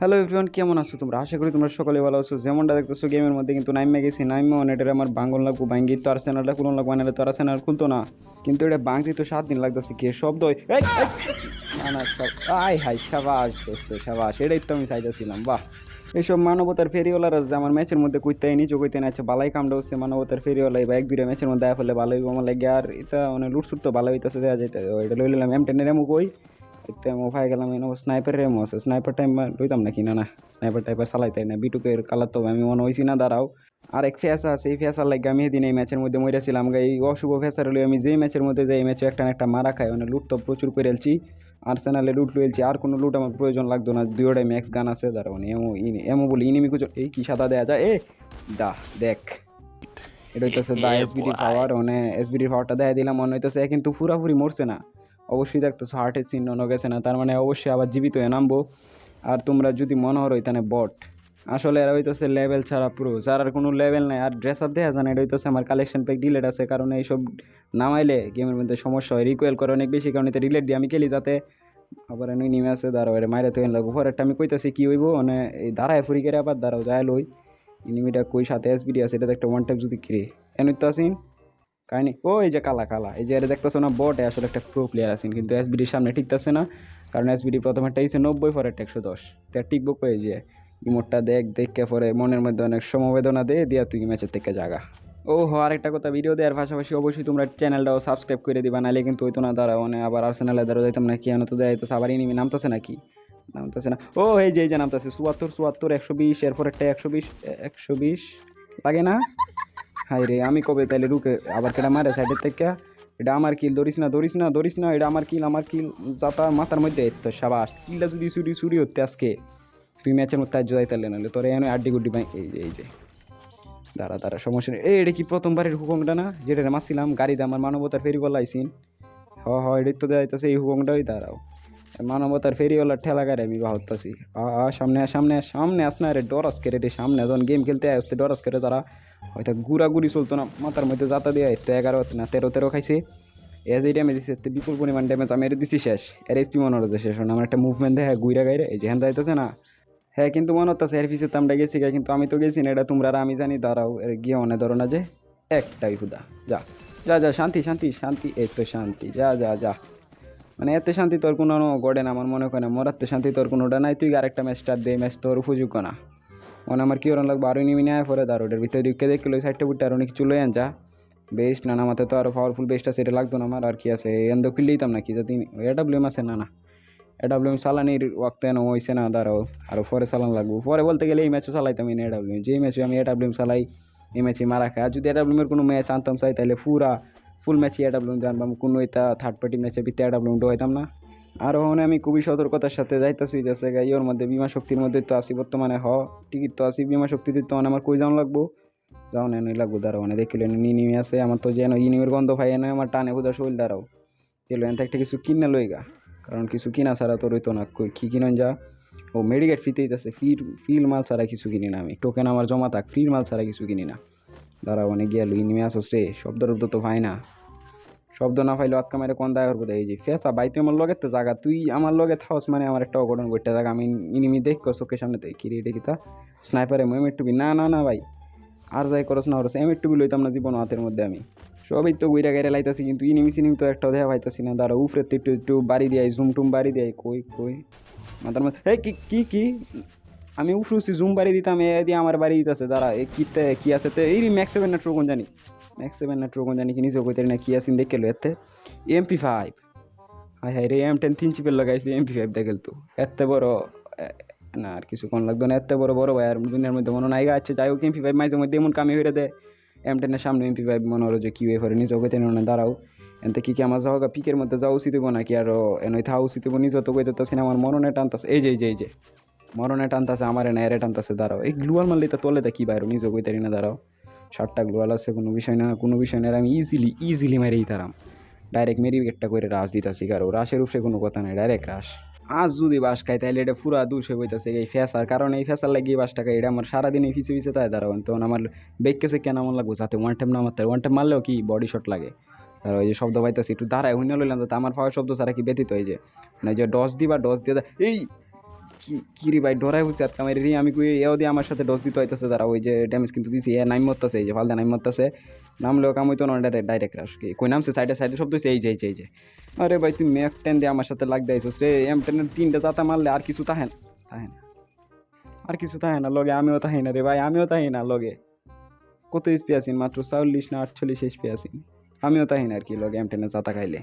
Hello everyone কেমন আছো তোমরা? আশা করি তোমরা সকলে ভালো আছো। যেমনটা দেখতেছো গেমের মধ্যে কিন্তু নাইমে গেছি নাইমে অনেটের আমার বাঙ্গল লাগবো ভাঙ্গি তো আর চ্যানেলটা খুলন লাগবো না তো আর চ্যানেল খুলতো না। কিন্তু এটা বাংতি তো সাত দিন লাগতেছে, কে শব্দ আয় হাই সাবাস, দোস্ত, সাবাস, এটাই তো আমি চাইতেছিলাম, বাহ। এইসব মানবতার ফেরিওয়ালারা যে আমার ম্যাচের মধ্যে কইতে নিচে কইতে না বালাই কামটা হচ্ছে মানবতার ফেরিওয়ালা বা এক দুইটা ম্যাচের মধ্যে আয়া ফেলে ভালো হইব আমার লাগে। আর এটা মানে লুটসুট তো ভালো হইতেছে দেওয়া যাইতে এটা লইলাম এম টেনের এমু কই? এতে এমো ফাই গেলাম এনে স্নাইপারের এমো আছে স্নাইপার টাইম লইতাম না না স্নাইপার টাইপার চালাইতাই না বিটুকের কালার তো আমি মনে হইছি না দাঁড়াও। আর এক ফেসা আছে এই ফেসার লাগে আমি এদিন এই ম্যাচের মধ্যে মরেছিলাম এই অশুভ ফেসার হলে আমি যেই ম্যাচের মধ্যে যাই ম্যাচে একটা একটা মারা খাই মানে লুট তো প্রচুর করে এলছি আর্সেনালে লুট লুয়েলছি আর কোনো লুট আমার প্রয়োজন লাগতো না দুইটাই ম্যাক্স গান আছে দাঁড়াও এমো ইনি এমো বলি ইনিমি কুচো এই কি সাদা দেয়া যায়? এ দা দেখ। এটা হইতেছে দা এসবিডি পাওয়ার মানে এসবিডির পাওয়ারটা দেয়া দিলাম মনে হইতেছে কিন্তু পুরাপুরি মরছে না। অবশ্যই দেখতেছো হার্টের চিহ্ন ন গেছে না, তার মানে অবশ্যই আবার জীবিত হয়ে নামবো। আর তোমরা যদি মনে হরো এখানে বট আসলে এরা হইতেছে লেভেল ছাড়া পুরো যার আর কোনো লেভেল নাই। আর ড্রেস আপ দেওয়া জানে, এটা হইতেছে আমার কালেকশন প্যাক ডিলেট আছে, কারণ এইসব নামাইলে গেমের মধ্যে সমস্যা হয় রিকোয়েল করে অনেক বেশি, কারণ এতে ডিলেট দিয়ে আমি খেলি যাতে। আবার এনে নেমে আসে দাঁড়াও এর মাইরে তো লাগবো। পরেরটা আমি কইতাছি কি হইব মানে এই দাঁড়ায় ফুরি করে আবার, দাঁড়াও যায় লই। ইনিমিটা কই, সাথে এসবিডি আছে এটা একটা ওয়ান টাইপ যদি কিরে এন তো আসিন কাহিনি? ও এই যে কালা কালা। এই যে এটা দেখতেছো না, বটে আসলে একটা প্রো প্লেয়ার আছেন, কিন্তু এসবিডির সামনে ঠিকতেছে না, কারণ এসবিডি প্রথমে ইসে নব্বই পরে একটা একশো দশ। তা টিকবো কয়ে যে? ইমোটটা দেখ, দেখে পরে মনের মধ্যে অনেক সমবেদনা দে, দিয়া তুই ম্যাচের থেকে জাগা। ও হো আরেকটা কথা, ভিডিও দেওয়ার পাশাপাশি অবশ্যই তোমরা চ্যানেলটাও সাবস্ক্রাইব করে দিবা নাহলে কিন্তু হইতো না দাঁড়া মানে আবার আর্সেনালে দাঁড়া যাইতাম না, কি তো দেয় তো আবার ইনিমি নামতেছে নাকি? নামতেছে না। ও, এই যে এই যে নামতেছে, চুয়াত্তর চুয়াত্তর, একশো বিশ, এরপর একটা একশো বিশ একশো বিশ, লাগে না? হাই রে, আমি কবে তাইলে রুকে আবার কেটা মারে সাইডের থেকে? এটা আমার কিল, ধরিস না ধরিস না ধরিস না, এটা আমার কিল আমার কিল। যাতা মাথার মধ্যে তো সাবাস। কিলটা যদি চুরি চুরি হতে আজকে, তুই ম্যাচের মধ্যে আজ যাই তাহলে নাহলে তোর এনে আড্ডি গুড্ডি পাই এই যে এই যে। দাঁড়া দাঁড়া, সমস্যা নেই। এই, এটা কি প্রথমবারের হুকমটা না? যেটা মাসছিলাম গাড়িতে আমার মানবতার ফেরিওয়ালা আইসিন। হ হ, এটাই তো দেয় দেখাইতেছে এই হুকমটাই দাঁড়াও। মানবতার ফেরিওয়ালার ঠেলা গাড়ি আমি আ, সামনে সামনে সামনে আস না রে ডরাস করে রে সামনে যখন গেম খেলতে আসতে ডরাস করে তারা হয়তো গুড়াগুড়ি চলতো না মাথার মধ্যে যাতা দিয়ে আসতে এগারো না তেরো তেরো খাইছে। এজ এই ড্যামেজ দিচ্ছে বিপুল পরিমাণ ড্যামেজ আমি এটা দিছি শেষ। এর এসপি মনে হচ্ছে শেষ হয় আমার একটা মুভমেন্ট দেখে গুইরা গাইরে এই যে হ্যান যাইতেছে না। হ্যাঁ কিন্তু মনে হচ্ছে এর পিছিয়ে তো আমরা গেছি কিন্তু আমি তো গেছি না। এটা তোমরা আর আমি জানি দাঁড়াও এর গিয়ে মনে ধরো না যে একটাই হুদা। যা যা যা শান্তি শান্তি শান্তি এই তো শান্তি। যা যা যা। মানে এতে শান্তি তোর কোনো গড়ে না আমার মনে হয় না। মরাতে শান্তি তোর কোনোটা নাই। তুই আরেকটা ম্যাচ স্টার্ট দে ম্যাচ তোর উপযোগ্য না। মানে আমার কি ওরকম লাগবে? আরও নিমি নেয় পরে দাঁড়ো, ওটার ভিতরে ঢুকে দেখল ওই সাইডটা বুটটা আরও কিছু লই আনছা বেস্ট না না আমাতে তো আরও পাওয়ারফুল বেস্ট আছে, এটা লাগতো না আমার, আর কি আছে? এন এন্দ খুললেইতাম না কি? যাতে এডাব্লিউএম আছে, না না। এডাব্লিউএম চালানির ওয়াক্ত এনে হয়েছে না, দাঁড়াও। আরও পরে চালান লাগবো। পরে বলতে গেলে এই ম্যাচও চালাইতাম না এডাব্লিউএম যে ম্যাচে আমি এডাব্লিউএম চালাই এই ম্যাচে মারা খায়। আর যদি এডাব্লিউএমের কোনো ম্যাচ আনতাম চাই তাহলে পুরা ফুল ম্যাচে এডাব্লিউএম জানবাম কোনো এটা থার্ড পার্টি ম্যাচে ভিত্তি এডাব্লিউএমটা হইতাম না। আর ওখানে আমি খুবই সতর্কতার সাথে যাইতেছি যাচ্ছে গা ওর মধ্যে বিমা শক্তির মধ্যে তো আসি বর্তমানে, হ, টিকিট তো আসি বিমা শক্তিতে তো আমার কই যাওয়া লাগবো? যাও না নই লাগবো, দাঁড়াও মানে নি নিনিমি আছে, আমার তো যেন ইনিমের গন্ধ ভাই না আমার টানে হুদা শৈল দাঁড়াও। এলো, এনতে একটা কিছু কিনে লই গা, কারণ কিছু কিনা ছাড়া তো রইতো না, কই কি কিনন যা। ও মেডিকেট ফ্রিতে দিতেছে ফ্রির ফ্রির মাল ছাড়া কিছু কিনি না আমি টোকেন আমার জমা থাক ফ্রির মাল ছাড়া কিছু কিনি না। দাঁড়াও অনেক গেল ইনিমি আসো রে শব্দ তো ভাই না। শব্দ না পাইলে আটকা মেরে কোন দায় করব? এই যে ফেসা বাই তুই আমার লগে তো জায়গা তুই আমার লগে থাকস মানে আমার একটা অঘটন করতে জায়গা আমি ইনিমি দেখ চোখের সামনে দেখ কিরে এটা কিতা স্নাইপারে এম টুবি না না না, ভাই, আর যাই করস না করস এম টুবি লইতাম না জীবন হাতের মধ্যে আমি। সবই তো গুইরা গাইরে লাইতাছি, কিন্তু ইনিমি সিনিমি তো একটা দেখা পাইতাছি না। দাঁড়া, উফরে একটু একটু বাড়ি দিয়ে জুম টুম বাড়ি দিয়ে কই কই? মাথার মধ্যে, এই কি কি? আমি উফরুছি জুম বাড়ি দিতাম, এ দিয়ে আমার বাড়ি দিতেছে, দাঁড়া এই কিতে কি আছে তো, এই ম্যাক্স সেভেন না ট্রোকন জানি? ম্যাক্স সেভেন না ট্রোকন জানি কি নিজেও কইতে না, কি আছেন দেখে লো এতে। এমপি ফাইভ হাই হাই রে এম টেন তিন চিপের লাগাইছি এমপি ফাইভ দেখেল তো। এত বড় না, আর কিছু কোন লাগতো না, এত বড় বড় ভাই, আর দুনিয়ার মধ্যে মনে নাইগা আছে যাই হোক এমপি ফাইভ মাঝে মধ্যে এমন কামি হয়ে দেয় এম টেনের সামনে এমপি ফাইভ মনে হলো যে কি হয়ে পরে নিজেও কইতে না, দাঁড়াও। এনতে কি কি আমার যাওয়া পিকের মধ্যে যাওয়া উচিত নাকি? আর এনই থাকা উচিত নিজেও তো কইতে না, আমার মরণে টানতাছে। এই যে এই যে এই যে। মরণে টানতাছে, আমার এনে এরে টানতাছে, দাঁড়াও। এই গ্লুয়াল মারলে তো তোলে তা কি বাইরো, নিজেও কইতে না, দাঁড়াও। ষাটটা গ্লুয়াল আছে, কোনো বিষয় না, কোনো বিষয় না আমি ইজিলি ইজিলি মেরেই তারাম। ডাইরেক্ট মেরি একটা করে রাশ দিতাছি, কারও রাশের উপরে কোনো কথা নাই ডাইরেক্ট রাশ। আজ যদি বাস খাই তাহলে এটা পুরা দুশো বইতেছে এই ফেসার কারণ, এই ফেসার লাগিয়ে বাস টাকা এটা আমার সারাদিন এই ফিসে ফিসে তাই দাঁড়াবেন তখন আমার বেগকেছে কেন আমার লাগবো, যাতে ওয়ান টাইম না মারতে ওয়ান টাইম মারলেও কি বডি শট লাগে। আর ওই যে শব্দ পাইতেছি, একটু দাঁড়ায়, হুইনা লইলাম, তো আমার পাওয়ার শব্দ ছাড়া কি ব্যতীত এই যে? মানে যে ডস দিবা ডস দিয়ে এই কি রে ভাই, ডরাই বুঝছি আর কামাই রে, আমি কই, এও দিয়ে আমার সাথে ডোজ দিতে হইতেছে তারা ওই যে ড্যামেজ কিন্তু দিছি। এ, নাইম মরতেছে, এই যে ফালদা নাইম মরতেছে। নামলেও কাম হইতো না, ডাইরেক্ট রাস কি, কই নামছে? সাইডে সাইডে শব্দ হইছে, এই যে এই যে আরে ভাই তুই ম্যাক টেন দিয়ে আমার সাথে লাগ দিয়েছিস রে। এম টেনের তিনটা চাতা মারলে আর কিছু তাহেন তাহেন আর কিছু তাহে না, লগে আমিও তাহি না রে ভাই, আমিও তাহি না, লগে। কত এসপি আছি মাত্র? চল্লিশ না আটচল্লিশ এসপি আছি। আমিও তাহি না আর কি, লগে এম টেনের চাতা খাইলে।